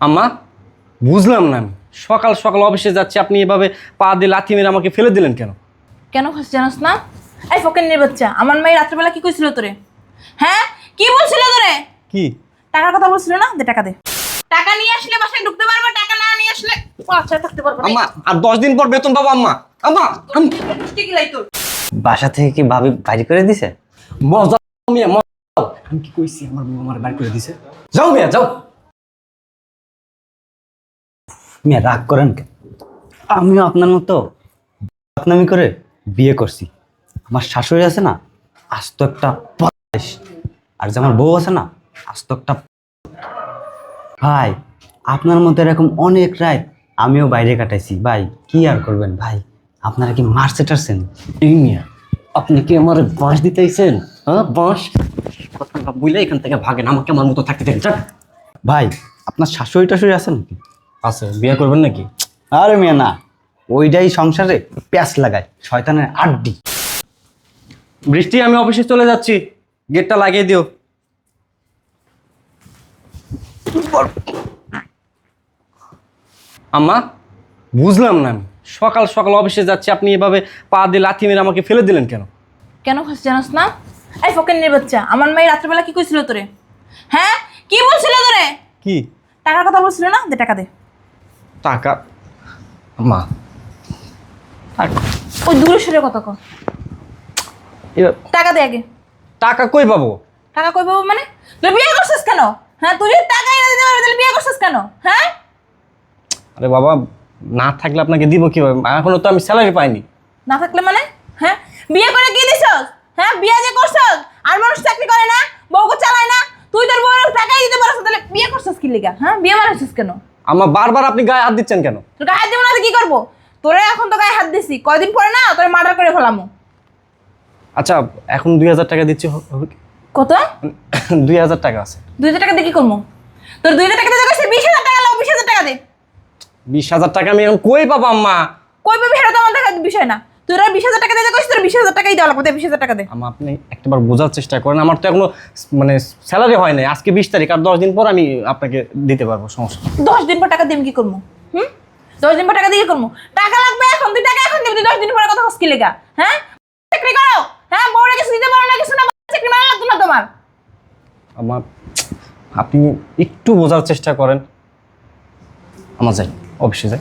আম্মা বুঝলাম না আমি সকাল সকাল অফিসে যাচ্ছি আপনি এভাবে পা দিয়ে লাথি মেরে আমাকে ফেলে দিলেন কেন কেন খাস জানাস না এই ফকের বাচ্চা আমার মেয়ে রাত্রেবেলা কি কইছিল তোরে হ্যাঁ কি বলছিল তোরে কি টাকার কথা বলছিল না দে টাকা দে টাকা নিয়ে আসলে বাসায় ঢুকতে পারব টাকা না নিয়ে আসলে বাসায় থাকতে পারব না আম্মা আর দশ দিন পর বেতন পাবো আম্মা আম্মা আম- ঠিক লাই তোর বাসা থেকে কি ভাবি বাইরে করে দিছে মজা মিয়া মজা আমি কি কইছি? আমার আমার বাড়ি করে দিছে। যাও মিয়া যাও। মিয়া, রাগ করেন কেন? আমিও আপনার মতো আপনামি করে বিয়ে করছি। আমার শাশুড়ি আছে না, আস্ত একটা বদমাইশ। আর যে আমার বউ আছে না একটা ভাই, আপনার মতো এরকম অনেক রাত আমিও বাইরে কাটাইছি। ভাই, কি আর করবেন ভাই? আপনারা কি মারছে টারছেন এই মিয়া, আপনি কি আমার বাঁশ দিতেইছেন? হ্যাঁ বাঁশ? কথা বুঝলে এখান থেকে ভাগেন আমাকে আমার মতো থাকতে দেন যান। ভাই আপনার শাশুড়ি টাশুড়ি আছে নাকি? আছে বিয়ে করবেন নাকি? আরে মেয়ে না। ওইটাই সংসারে প্যাঁচ লাগায় শয়তানের আড্ডি। বৃষ্টি আমি অফিসে চলে যাচ্ছি। গেটটা লাগিয়ে দিও। আম্মা বুঝলাম না আমি। সকাল সকাল অফিসে যাচ্ছি আপনি এভাবে পা দিয়ে লাথি মেরে আমাকে ফেলে দিলেন কেন? কেন খাস জানাস না? এই ফকের বাচ্চা আমার মেয়ে রাত্রেবেলা কি কইছিল তোরে? হ্যাঁ? কি বলছিল তোরে? কি? টাকার কথা বলছিল না? দে টাকা দে। টাকা? মা। ওই দূরে সরে কথা এবার টাকা দে আগে। টাকা কই পাবো? টাকা কই পাবো মানে? তুই বিয়ে করছিস কেন? হ্যাঁ তুই টাকা এনে দিতে পারবি তাহলে বিয়ে করছিস কেন? হ্যাঁ? আরে বাবা না থাকলে আপনাকে দিব কীভাবে? এখনও তো আমি স্যালারি পাইনি। না থাকলে মানে? হ্যাঁ? বিয়ে করে কি দিছস? হ্যাঁ বিয়ে যে করছস? আর মানুষ চাকরি করে না বউকে চালায় না তুই তোর বউয়ের টাকাই দিতে পারছ তাহলে বিয়ে করছস কি লিগা? হ্যাঁ বিয়ে মারাছিস কেন? আমার বারবার আপনি গায়ে হাত দিচ্ছেন কেন? তোর গায়ে হাত দিব না তো কি করব? তোরে এখন তো গায়ে হাত দিছি কয়দিন পরে না তোরে মার্ডার করে ফেলামু। আচ্ছা এখন দুই হাজার টাকা দিচ্ছি কত? দুই হাজার টাকা আছে। দুই হাজার টাকা দিয়ে কি করব? তোর দুই হাজার টাকা দিয়ে কইছে বিশ হাজার টাকা লাও বিশ হাজার টাকা দে। বিশ হাজার টাকা আমি এখন কই পাবো আম্মা? কই পাবি সেটা তো আমার দেখার বিষয় না। তোর বিশ হাজার টাকা দিতে কইছিস তোর বিশ হাজার টাকাই দেওয়া লাগবে বিশ হাজার টাকা দে। আমা আপনি একটাবার বোঝার চেষ্টা করেন আমার তো এখনও মানে স্যালারি হয় নাই। আজকে বিশ তারিখ আর দশ দিন পর আমি আপনাকে দিতে পারব সমস্যা দশ দিন পর টাকা দিয়ে আমি কি করব? হুম? দশ দিন পর টাকা দিয়ে করব? টাকা লাগবে এখন তুই টাকা এখন দিবি দশ দিন পরে কথা হস কি লেগা? হ্যাঁ? চাকরি করো! হ্যাঁ বউরে কিছু দিতে পারো না কিছু না চাকরি মারা লাগতো না তোমার। আমার আপনি একটু বোঝার চেষ্টা করেন। আমার যাই অফিসে যাই।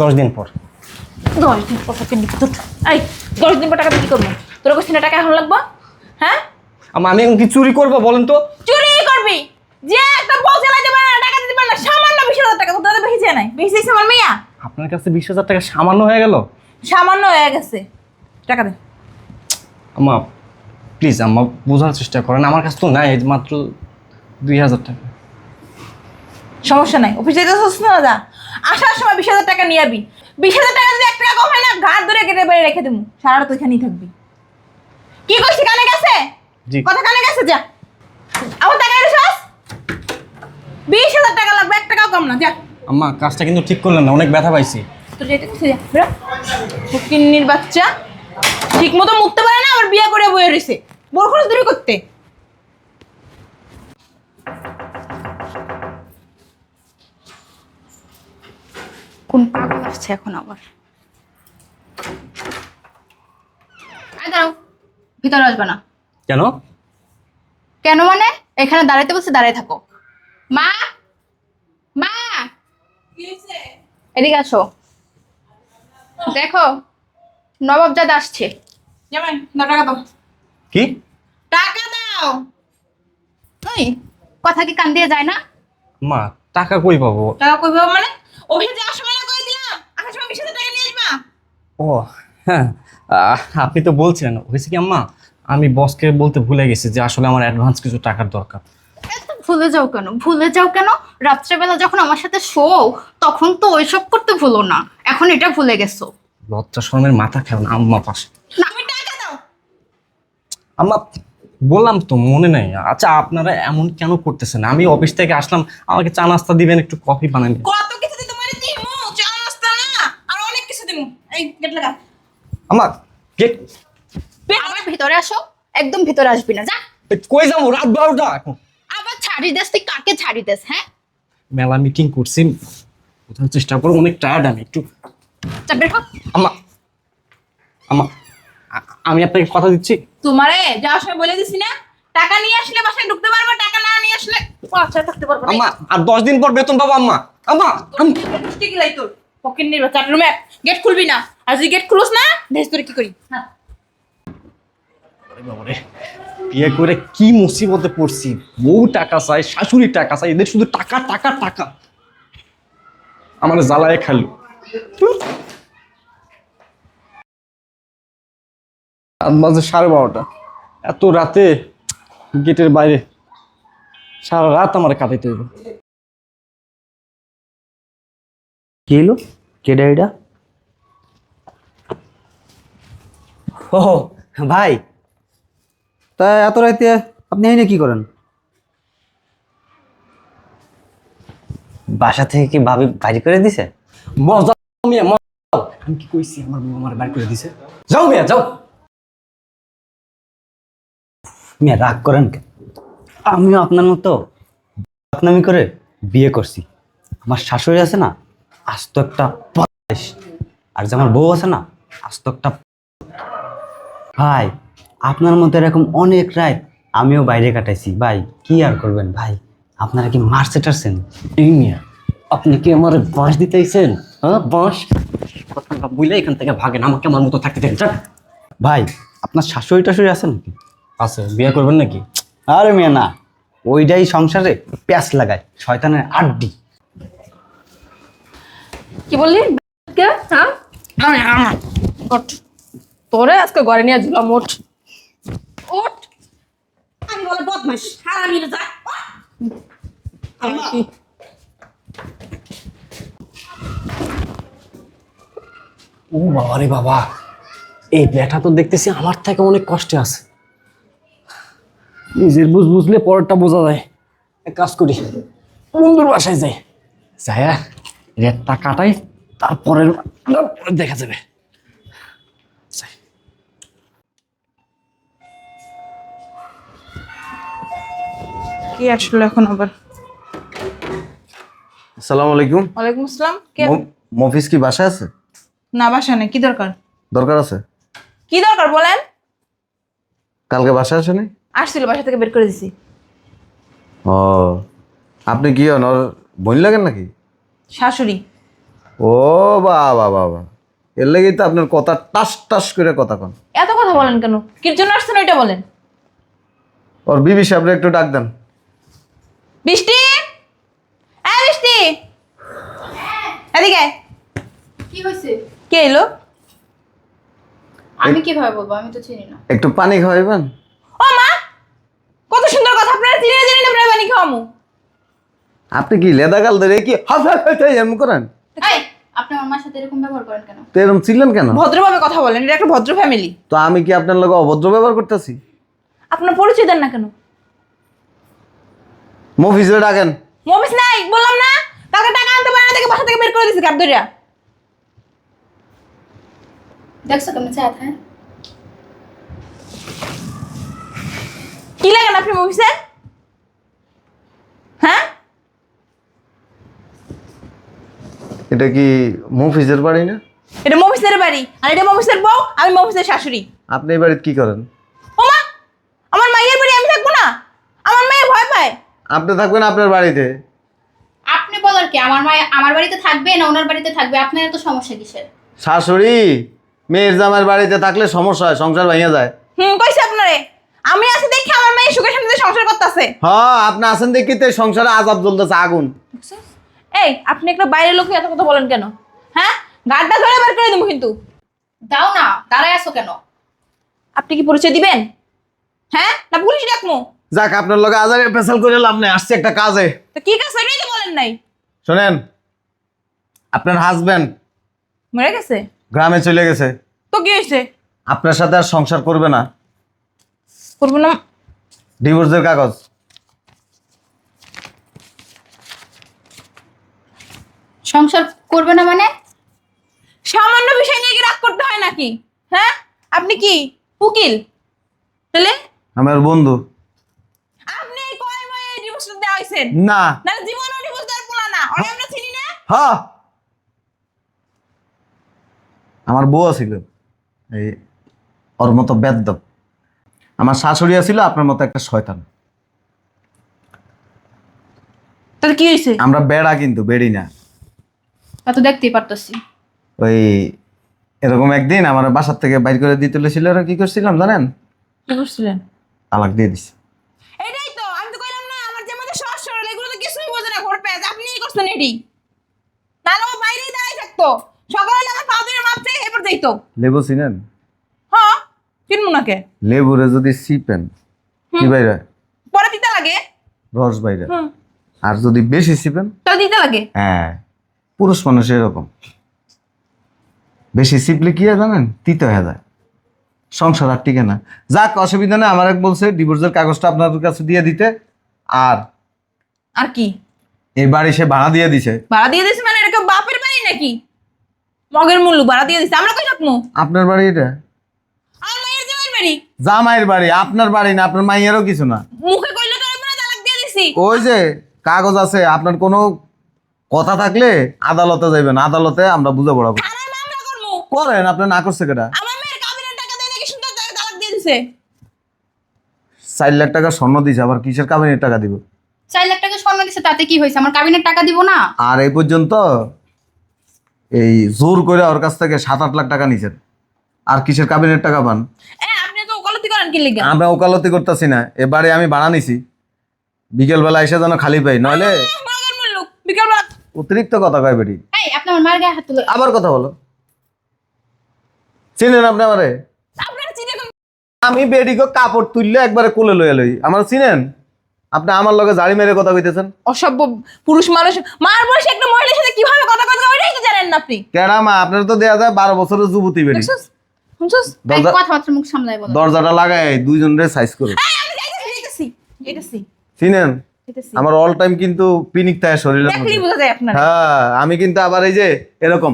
দশ দিন পর। দশ দিন পর টাকা দিবি তোর এই দশ দিন পর টাকা দিয়ে কি করব। তোর কইছি না টাকা এখন লাগবো? হ্যাঁ? আমা আমি এখন কি চুরি করব বলেন তো? চুরি করবি? যে একটা বউ চালাইতে পারে না টাকা দিতে পারে না সামান্য বিশ হাজার টাকা তোদের বেশি চেয়ে নাই। বেশি চাইছে আমার মেয়া? আপনার কাছে বিশ হাজার টাকা সামান্য হয়ে গেল? সামান্য হয়ে গেছে। টাকা দে। আমা প্লিজ আম্মা বোঝার চেষ্টা করেন। আমার কাছে তো নাই মাত্র দুই হাজার টাকা। সমস্যা নাই। অফিসে যেতে না যা। আসার সময় বিশ হাজার টাকা নিয়ে আবি। বিশ হাজার টাকা যদি এক টাকা কম হয় না ঘাট ধরে কেটে বেড়ে রেখে দেবো। সারা রাত ওইখানেই থাকবি। কি করছি কানে গেছে? জি। কথা কানে গেছে যা। আমার টাকা এসেছ বিশ হাজার টাকা লাগবে এক টাকাও কম না যা। আম্মা কাজটা কিন্তু ঠিক করলেন না অনেক ব্যথা পাইছি। তোর যেতে গেছে যা বেরো। ফকিন্নির বাচ্চা। ঠিক মতো মুখতে পারে না আবার বিয়ে করে বয়ে রয়েছে বোর খরচ তুমি করতে। কোন পাগল আসছে এখন আবার? দাঁড়াও ভিতরে আসবে না। কেন? কেন মানে? এখানে দাঁড়াইতে বলছে দাঁড়াই থাকো। মা মা। এদিকে আসো। দেখো নবাবজাদ আসছে। টাকা দাও। কি? টাকা দাও। ওই কথা কি কান দিয়ে যায় না? মা টাকা কই পাবো? টাকা কই পাবো মানে? অফিসে যাওয়ার সময় না কই দিলাম আসার সময় বিশ হাজার টাকা নিয়ে আসবা ও হ্যাঁ। আপনি তো বলছিলেন হয়েছে কি আম্মা? আমি বসকে বলতে ভুলে গেছি যে আসলে আমার অ্যাডভান্স কিছু টাকার দরকার। এত ভুলে যাও কেন? ভুলে যাও কেন? রাত্রেবেলা যখন আমার সাথে শো তখন তো ওইসব করতে ভুলো না। এখন এটা ভুলে গেছো। লজ্জা শরমের মাথা খেও না আম্মা পাশে। তুমি টাকা দাও। আম্মা বললাম তো মনে নেই। আচ্ছা আপনারা এমন কেন করতেছেন? আমি অফিস থেকে আসলাম আমাকে চা নাস্তা দিবেন একটু কফি বানান কত কিছু দিতে মানে দিমু চা নাস্তা না আর অনেক কিছু দিমু এই গেট লাগা। আম্মা গেট আবার ভিতরে আসো। একদম ভিতরে আসবি না যা। কই যাব? রাত বারোটা এখন। আবার ছাড়ি দেস তুই কাকে ছাড়ি দেস হ্যাঁ? মেলা মিটিং করছি। কোথাও চেষ্টা করো অনেক টায়ার্ড আমি একটু। যা বের। আমা আমা আমি আপনাকে কথা দিচ্ছি। তোমারে যাওয়ার সময় বলে দিছি না টাকা নিয়ে আসলে বাসায় ঢুকতে পারব টাকা না নিয়ে আসলে বাসায় থাকতে পারব না। আম্মা আর দশ দিন পর বেতন পাবো আম্মা আম্মা আম- ঠিক লাই তোর? পকেট নিয়ে চার রুমে গেট খুলবি না। আর যদি গেট খুলোস না দেখ তোর কি করি? হ্যাঁ। বাবারে, বিয়ে করে কি মুসিবতে পড়ছি? বউ টাকা চাই শাশুড়ি টাকা চাই এদের শুধু টাকা টাকা টাকা। আমার জ্বালায় খালু। বাজে সাড়ে বারোটা। এত রাতে গেটের বাইরে সারা রাত আমার কাটাইতে হইব কি হলো? কেডা এটা? ও ভাই। তা এত রাইতে আপনি এনে কি করেন? বাসা থেকে কি ভাবি বাড়ি করে দিছে? মজা মিয়া মজা আমি কি কইছি? আমার বউ আমার বার করে দিছে। যাও মিয়া যাও। মিয়া রাগ করেন কেন আমিও আপনার মতো আপনামি করে বিয়ে করছি। আমার শাশুড়ি আছে না আস্ত একটা বদমাইশ। আর যে আমার বউ আছে না আস্ত একটা ভাই আপনার মতো এরকম অনেক রাত আমিও বাইরে কাটাইছি। ভাই কি আর করবেন ভাই? আপনারা কি মারছে টারছেন? এই মিয়া আপনি কি আমার বাঁশ দিতেইছেন? হ্যাঁ বাঁশ? কথাটা বুঝলে এখান থেকে ভাগেন আমাকে আমার মতো থাকতে দেন যান। ভাই আপনার শাশুড়ি টাশুড়ি আছে নাকি? আছে বিয়ে করবেন নাকি? আরে মেয়ে না। ওইটাই সংসারে প্যাঁচ লাগায় শয়তানের আড্ডি। কি বললি? হ্যাঁ? আমার তোরে আজকে ঘরে নিয়ে ঝুলাম ওঠ। ওঠ। আমি বলে বদমাস হারামি যা ও বাবা রে বাবা এই ব্যাটা তো দেখতেছি আমার থেকে অনেক কষ্টে আছে। নিজের বুঝ বুঝলে পরেরটা বোঝা যায়। এক কাজ করি বন্ধুর বাসায় যাই। যায়া রেটটা কাটাই তারপরের তারপরে দেখা যাবে। কি আসলো এখন আবার? আসসালামু আলাইকুম। ওয়ালাইকুম আসসালাম কে? মফিস কি বাসায় আছে? না বাসা নেই কি দরকার? দরকার আছে? কি দরকার বলেন? কালকে বাসায় আসেনি? আসছিল বাসা থেকে বের করে দিছি। ও আপনি কি হন ওর বোন লাগেন নাকি? শাশুড়ি। ও বাবা বাবা। এর লেগেই তো আপনার কথা টাস টাস করে কথা কন। এত কথা বলেন কেন? কির জন্য আসছেন ওইটা বলেন। ওর বিবি সাহেবরে একটু ডাক দেন। বৃষ্টি? হ্যাঁ বৃষ্টি! এদিকে। কি হয়েছে কে এলো? আমি কীভাবে বলব? আমি তো চিনি না। একটু পানি খাওয়াইবেন? ও মা! কত সুন্দর কথা। আপনারা চিনে জানেন না প্রায় বানি খাওয়ামু। আপনি কি লেদা গাল ধরে কি হাফ হাফ এমন করেন? এই আপনি আমার মার সাথে এরকম ব্যবহার করেন কেন? তো এরকম ছিলেন কেন? ভদ্রভাবে কথা বলেন এটা একটা ভদ্র ফ্যামিলি তো আমি কি আপনার লোক অভদ্র ব্যবহার করতেছি? আপনার পরিচয় দেন না কেন? মফিসে ডাকেন। মফিস নাই বললাম না। কালকে টাকা আনতে পারে না দেখে বাসা থেকে বের করে দিয়েছে গাবদরিয়া দেখছ কেমন চাঁদ হ্যাঁ? কি লাগেন আপনি মফিসে হ্যাঁ? এটা কি মফিসের বাড়ি না? এটা মফিসের বাড়ি আর এটা মফিসের বউ আমি মফিসের শাশুড়ি। আপনি এই বাড়িতে কি করেন? ও মা আমার মায়ের বাড়ি আমি থাকব না? আমার মেয়ে ভয় পায়। আপনি থাকবেন আপনার বাড়িতে। আপনি বলার কি আমার মায়ে আমার বাড়িতে থাকবে না ওনার বাড়িতে থাকবে? আপনার এত সমস্যা কিসের? শাশুড়ি মেয়ের জামাইয়ের বাড়িতে থাকলে সমস্যা হয় সংসার ভেঙে যায়। হুম কইছে আপনারে। আমি আছি দেখি আমার মেয়ে সুখের শান্তিতে সংসার করতেছে। হ্যাঁ আপনি আছেন দেখি তো এই সংসারে আজাব জ্বলতেছে আগুন। এই আপনি একটা বাইরের লোক এত কথা বলেন কেন? হ্যাঁ? গাড়টা ধরে বের করে দেবো কিন্তু। দাও না দাঁড়ায় আসো কেন? আপনি কি পরিচয় দিবেন? হ্যাঁ? না পুলিশ ডাকমু। যাক আপনার লগে আজারে পেশাল করে লাভ নেই আসছে একটা কাজে। তো কি কাজ সেটাই তো বলেন নাই। শোনেন আপনার হাজবেন্ড মরে গেছে? গ্রামে চলে গেছে। তো কি হয়েছে? আপনার সাথে আর সংসার করবে না। করব না। ডিভোর্সের কাগজ। সংসার করবে না মানে? সামান্য বিষয় নিয়ে কি রাগ করতে হয় নাকি? হ্যাঁ? আপনি কি? উকিল? তাহলে? আমার বন্ধু। আপনি কয় মায়ে ডিভোর্স দেওয়া খাওয়াইছেন না। না জীবন উনি বুঝতে পোলা না। ওরে আমরা চিনি না? হ্যাঁ আমার বউ ছিল এই ওর মতো বেদ্য আমার শাশুড়ি ছিল আপনার মতো একটা শয়তান। তাহলে কি হয়েছে? আমরা বেড়া কিন্তু বেড়ি না। তা তো দেখতেই পারতাছি। ওই এরকম একদিন আমার বাসার থেকে বাইর করে দিতে ছিল ওরা কি করছিলাম জানেন? কি করছিলেন? তালাক দিয়ে দিছি। এটাই তো আমি তো কইলাম না আমার যে মধ্যে সহজ সরল এগুলো তো কিছুই বোঝে না ঘর পেঁয়াজ আপনিই করছেন এটি? নাহলে ও বাইরেই দাঁড়াই থাকতো। সকালে আমার পা ধরে মাপতে এরপর যাইতো। লেবু চিনেন? হ্যাঁ কিনবো নাকে লেবুরে যদি সিপেন কি বাইরে? পরে দিতে লাগে? রস বাইরে। হুম। আর যদি বেশি সিপেন তাহলে দিতে লাগে? হ্যাঁ। পুরুষ মানুষ এরকম। বেশি সিপলে কি জানেন? তিতে হয়ে যায়। সংসার আর টিকে না। যাক অসুবিধা নেই আমার এক বলছে ডিভোর্সের কাগজটা আপনার কাছে দিয়ে দিতে। আর আর কি? এই বাড়ি সে ভাড়া দিয়ে দিছে। ভাড়া দিয়ে দিছে মানে এরকম বাপের বাড়ি নাকি? মগের মূল্য ভাড়া দিয়ে দিছে। আমরা কই থাকব আপনার বাড়ি এটা? আমার মায়ের জামাইয়ের বাড়ি। জামাইয়ের বাড়ি আপনার বাড়ি না আপনার মাইয়েরও কিছু না। মুখে কইলে তো আমরা তালাক দিয়ে দিছি। ওই যে কাগজ আছে আপনার কোনো কথা থাকলে আদালতে যাইবেন আদালতে আমরা বুঝে পড়াবো থানায় মামলা করব। করেন আপনি না করছে কেটা আমার মেয়ের কাবিনের টাকা দেয় নাকি সুন্দর টাকা তালাক দিয়ে দিছে? চার লাখ টাকা স্বর্ণ দিছে আবার কিসের কাবিনের টাকা দিব? চার লাখ টাকা স্বর্ণ দিছে তাতে কি হয়েছে? আমার কাবিনের টাকা দিব না? আর এই পর্যন্ত এই জোর করে ওর কাছ থেকে সাত আট লাখ টাকা নিছেন। আর কিসের কাবিনের টাকা পান? এ আপনি তো ওকালতি করেন কি লিগা? আমরা ওকালতি করতেছি না। এবারে আমি ভাড়া নিছি। বিকেলবেলা এসে যেন খালি পাই নইলে অতিরিক্ত কথা কয় বেটি? এই আপনি আমার মায়ের গায়ে হাত তুলে আবার কথা বলো। চিনেন আপনি আমারে? আপনার চিনে আমি বেডিকে কাপড় তুললে একবারে কোলে লয়ে লই। আমার চিনেন? আপনি আমার লগে জাড়ি মেরে কথা কইতেছেন। অসভ্য পুরুষ মানুষ। মার বয়সে একটা মহিলার সাথে কীভাবে কথা কথা ওইটাই তো জানেন না আপনি। কেডা মা আপনার তো দেয়া যায় বারো বছরের যুবতী বেডি শুনছস? এই দরজা কথাবার্তা মুখ সামলাই বলো। দরজাটা লাগাই দুইজনের সাইজ করে। এই আমি যাইতেছি যাইতেছি যাইতেছি। চিনেন? আমার অল টাইম কিন্তু পিনিক থাকে আপনার। হ্যাঁ আমি কিন্তু আবার এই যে এরকম।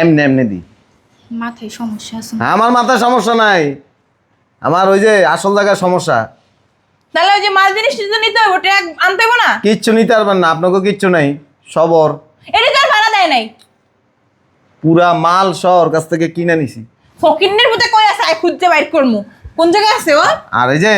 এমনি এমনি দি মাথায় সমস্যা আছে। আমার মাথায় সমস্যা নাই। আমার ওই যে আসল জায়গায় সমস্যা। তাহলে ওই যে মাছ জিনিস নিতে হবে ওটা আনতে হবে না? কিচ্ছু নিতে পারবেন না আপনাকে কিচ্ছু নাই সবর এটা তো আর ভাড়া দেয় নাই। পুরা মাল সহ কাছ থেকে কিনে নিছি। ফকিন্নের মধ্যে কই আছে? আই খুঁজতে বাইর করমু। কোন জায়গায় আছে ও? আর এই যে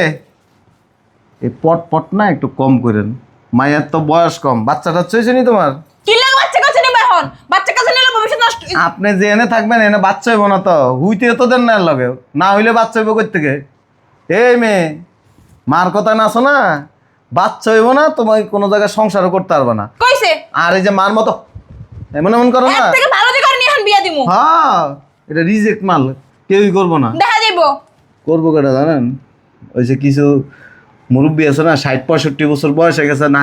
এই পট পট না একটু কম করেন। মায়ের তো বয়স কম বাচ্চা টাচ্চা হয়েছে নি তোমার? কি লাগে বাচ্চা কাছে নিবে এখন? বাচ্চা কাছে নিলে ভবিষ্যৎ নষ্ট আপনি যে এনে থাকবেন এনে বাচ্চা হইব না তো। হুইতে তো দেন না লগে। না হইলে বাচ্চা হইব কই থেকে? এই মেয়ে মার কথা না শোনা। বাচ্চা হইব না তোমার কোনো জায়গায় সংসারও করতে পারবে না। কইছে? আর এই যে মার মতো এমন এমন করো না। থেকে ভালো জায়গা নিয়ে এখন বিয়া দিমু। হ্যাঁ এটা রিজেক্ট মাল কেউই করব না। দেখা যাইবো। করব কেটা জানেন? ওই যে কিছু মুরব্বী আছে না ষাট পঁয়ষট্টি বছর বয়স হয়ে গেছে না।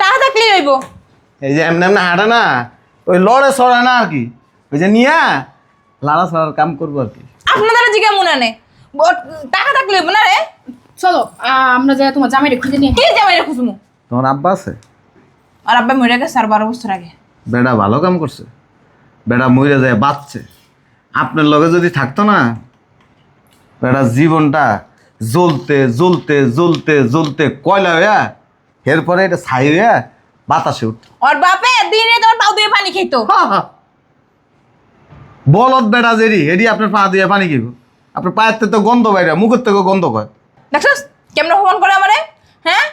টাকা থাকলেই হইব। এই যে এমনি এমনি হাঁটে না ওই লড়ে সরে না আর কি। ওই যে নিয়া লাড়া ছাড়ার কাম করব আর কি। আপনাদের জিগা মনে নেই। টাকা থাকলে হইব না রে। চলো আমরা যাই তোমার জামাইরে খুঁজে নিয়ে। কি যাবে রে তোমার আব্বা আছে? আর আব্বা মরে গেছে আর বারো বছর আগে। বেড়া ভালো কাম করছে। বেড়া মরে যায় বাঁচছে। আপনার লগে যদি থাকতো না বেড়া জীবনটা জ্বলতে জ্বলতে জ্বলতে জ্বলতে কয়লা হইয়া এরপরে এটা ছাই হইয়া বাতাসে উঠ ওর বাপে দিনে তোমার পাও দিয়ে পানি খেতো বলত বেড়া জেরি এডি আপনার পা দিয়ে পানি খাইব। আপনার পায়ের তো গন্ধ বাইরে মুখের থেকে গন্ধ কয়। দেখছস? কেমন ফোন করে আমারে? হ্যাঁ?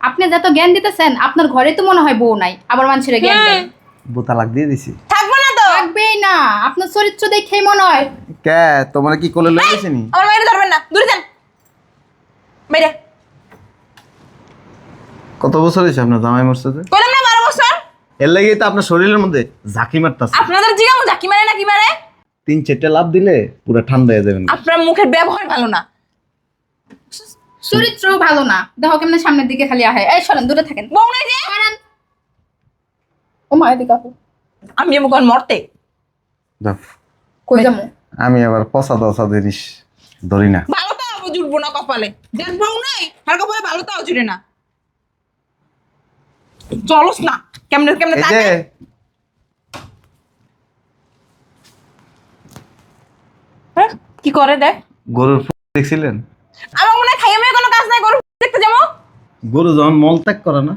আপনি যত জ্ঞান দিতেছেন আপনার ঘরে তো মনে হয় বউ নাই আবার মানুষের জ্ঞান দেন বোতা লাগ দিয়ে দিছি। থাকব না তো? থাকবেই না আপনার চরিত্র দেখেই মনে হয়। কে? তোমার কি কোলে লয়ে গেছে নি? আমার মায়ের ধরবেন না দূরে যান। কত বছর হয়েছে আপনার জামাই মরছে যে? কইলাম না বারো বছর। এর লাগি তো আপনার শরীরের মধ্যে ঝাঁকি মারতাছে। আপনাদের জিগা জাকি মারে না কি মারে? তিন চারটে লাভ দিলে পুরো ঠান্ডা হয়ে যাবেন। আপনার মুখের ব্যবহার ভালো না। চরিত্রও ভালো না। দেখো কেমন সামনের দিকে খালি আহে। এই সরেন দূরে থাকেন। বউ নাই যে? সরেন। ও মা এদিকে আপু আমি কোন মরতে? দাও। কই যাব? আমি আবার পচা দশা জিনিস ধরি না। জুটবো না কপালে। বউ নাই আর কপালে ভালো তাও জুড়ে না। চলস না কেমনে কেমনে তাকায়। হ্যাঁ? কি করে দেখ? গরুর দেখছিলেন? আমার মনে খাইয়ে মেয়ে কোনো কাজ নাই গরু গরু যখন মল ত্যাগ করে না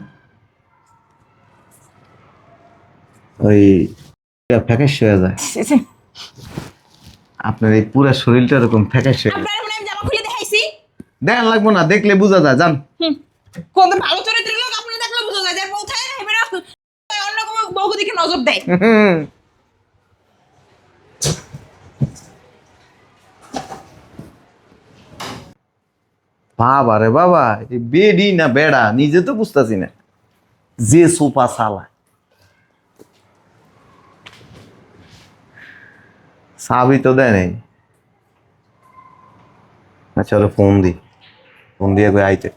ওই ফ্যাকাশ হয়ে যায়। আপনার এই পুরো শরীরটা এরকম ফ্যাকাশ হয়ে যায় আপনার মনে হয় আমি জামা খুলে দেখাইছি দেখান লাগবো না দেখলে বোঝা যায় জান কোন ভালো চরিত্রের লোক আপনি দেখলে বুঝা যায় যে না অন্য কোনো বউকে দিকে নজর দেয়। বাবা রে বাবা বেডি না বেড়া নিজে তো বুঝতেছি না। যে সোফা সালা। চাবি তো দেয় নেই। আচ্ছা ফোন দি। ফোন দিয়ে আইতে।